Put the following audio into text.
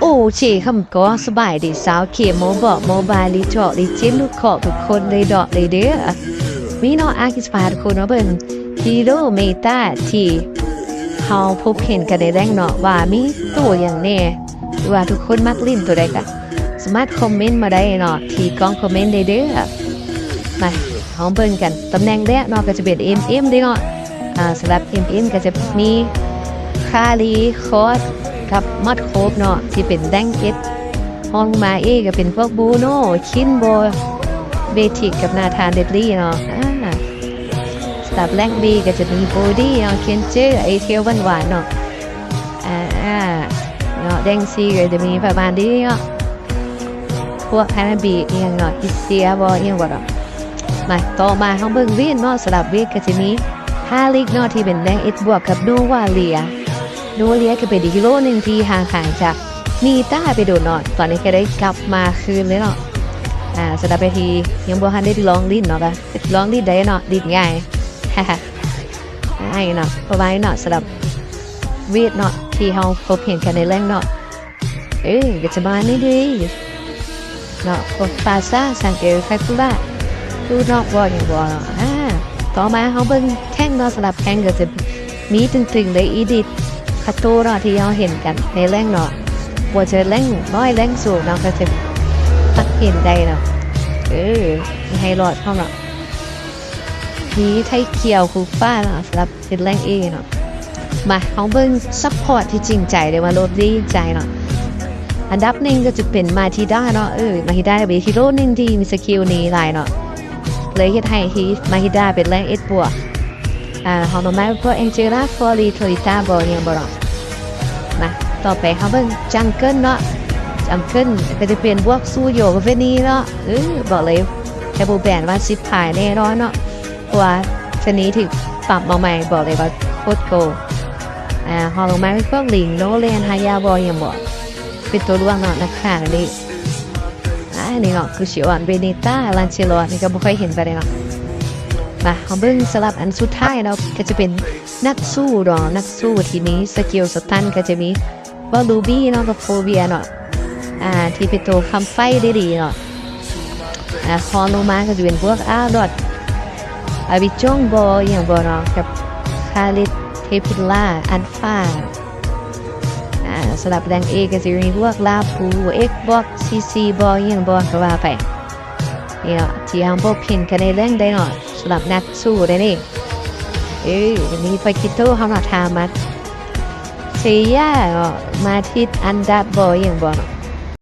โอ้เชคำก็สบายดีสาวเขมโมบอกโมบายลิจอลิจินลูกขอทุกคนเลยดอกเลยเด้อมีน้องอาคิสพาทุกคนเนาะเบิ่งฮีโร่เมตาที่เฮาพบเห็นกันในแรงเนาะว่ามีตัวอย่างแน่ว่าทุกคนมักลิ้นตัวใดกันสามารถคอมเมนต์มาได้เนาะที่กล่องคอมเมนต์ได้เด้อมาเฮาเบิ่งกันตำแหน่งแรกเนาะก็จะเป็น MM เด้เนาะอ่าสำหรับ MM ก็จะมีคาลีคอส ครับมอดโคบเนาะที่เป็นแดงเก็ตห้องมาเอก็เป็นพวกบูโน่คินโบเบทิกกับนาธานเดดลี่เนาะอ่าสตับแรงบีก็จะมีโบดี้เนาะเคนเจอร์ไอเทียวหวานๆเนาะอ่าเนาะแดงซีก็จะมีประมาณนี้เนาะพวกฮานาบีเอียงเนาะอิเซียบอเอียงบ่เนาะมาต่อมาห้องเบิ่งเวียนเนาะสลับเวียนก็จะมีฮาลิกเนาะที่เป็นแดงเอ็ดบวกกับดูวาเลีย นูเลียก็เป็นอีกฮีโร่หนึ่งที่ห่างหายจากมีต้าไปโดนเนาะตอนนี้ก็ได้กลับมาคืนเลยเนาะอ่าสำหรับไปทียังบ่ทันได้ลองลิ้นเนาะกะลองลิ้นได้เนาะลิ้นง่ายฮ่าฮ่าง่ายเนาะประมาณเนาะสำหรับเวียดเนาะที่เฮาพบเห็นกันในแรงเนาะเอ้ยก็จะมานี่ดีเนาะพวกปาซ่าสังเกตไฟฟูล่าดูนอกบ่อย่างบ่เนาะอ่าต่อมาเฮาเบิ่งแข่งเนาะสำหรับแข่งก็จะมีตึงๆเลยอีดิท คาโตเนาะที่เราเห็นกันในแรงเนาะบัว่าจะแรงน้อยแรงสูงเนาะก็จะตักเห็นได้เนาะเออให้รอดเข้าเนาะมีไทยเขียวคูฟ้าเนาะสำหรับเป็นแรงเอเนาะมาของเบิ้งซัพพอร์ตที่จริงใจเลยว่าโรดดีใจเนาะอันดับหนึ่งก็จะเป็นมาทีด้าเนาะเออมาทีด้าเป็นฮีโร่หนึ่งที่มีสกิลนี้หลายเนาะเลยเฮ็ดให้ที่มาทีด้าเป็นแรงเอ็ดบวก อ่าหอมมาพวกแองเจล่าฟอรีโทริต้าบอยังบอรอกมาต่อไปเขาเบิ่งจังเกิลเนาะจังเกิลก็จะเป็นพวกสู้โยกเฟนี่เนาะเออบอกเลยแคบูแบนว่าซิปพายแน่นอนเนาะเพราะว่าชนี้ถึงปรับมาใหม่บอกเลยว่าโคตรโกอ่าหอมมาพวกลิงโนเลนฮายาบอยังบอกเป็นตัวร่วงเนาะนักข่าวนี่อ่านี่เนาะคือชิวอันเบเนต้าลันเชโลนี่ก็ไม่ค่อยเห็นไปเลยเนาะ มาเอาเบิ้งสลับอันสุดท้ายเราก็จะเป็นนักสู้เนาะนักสู้ทีนี้สกิลสตันก็จะมีว่าลูบี้เนาะกับโฟเบียเนาะอ่าที่เป็นตัวคำไฟได้ดีเนาะอ่าคอนลงมาก็จะเป็นพวกอาร์ดอดอาบิจงบออย่างบอเนาะกับคาริสเทพิลล่าอันฟ้าอ่าสลับแดงเอก็จะมีพวกลาปูเอ็กบ็อกซีซีบออย่างบอก็ว่าไป นี่เนาะที่ฮัมโบพินกันในเรื่องได้เนาะสำหรับนักสู้ได้นี่เอ้ยวันนี้ไปคิดโต้เขาหนาทามาเสียเนาะมาทิดอันดับบอยอย่างบ่เนาะ